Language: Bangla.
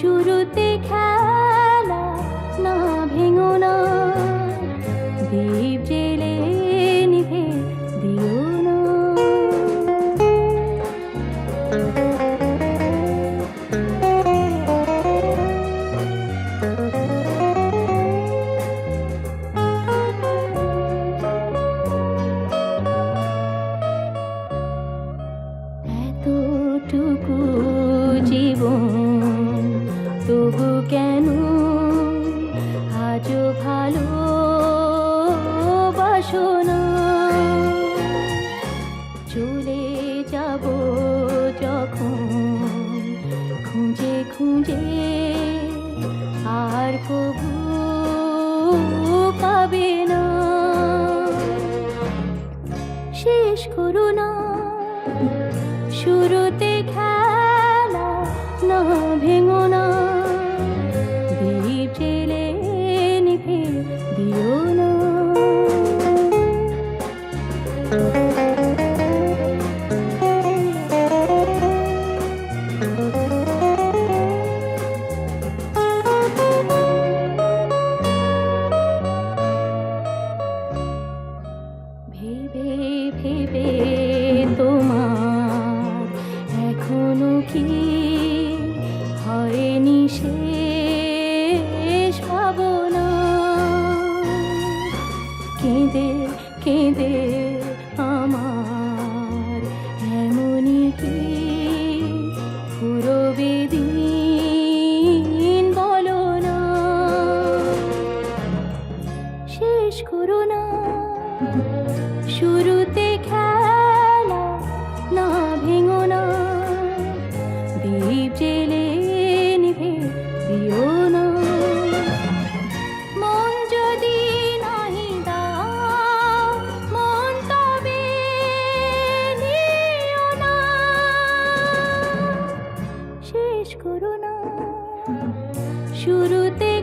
শুরুতে খেলা না ভেঙো না। দীপ জেলে নিভে দিও না। এতটুকু তবু কেন আজও ভালো বাসনা? চলে যাব যখন খুঁজে খুঁজে আর কবু পাবে না। শেষ করো শেষ ভাবনা কেঁদে কেঁদে আমার এমনই কি পুরবে দিন বলো না। শেষ করো না। শুরুতে খেলা শুরুতে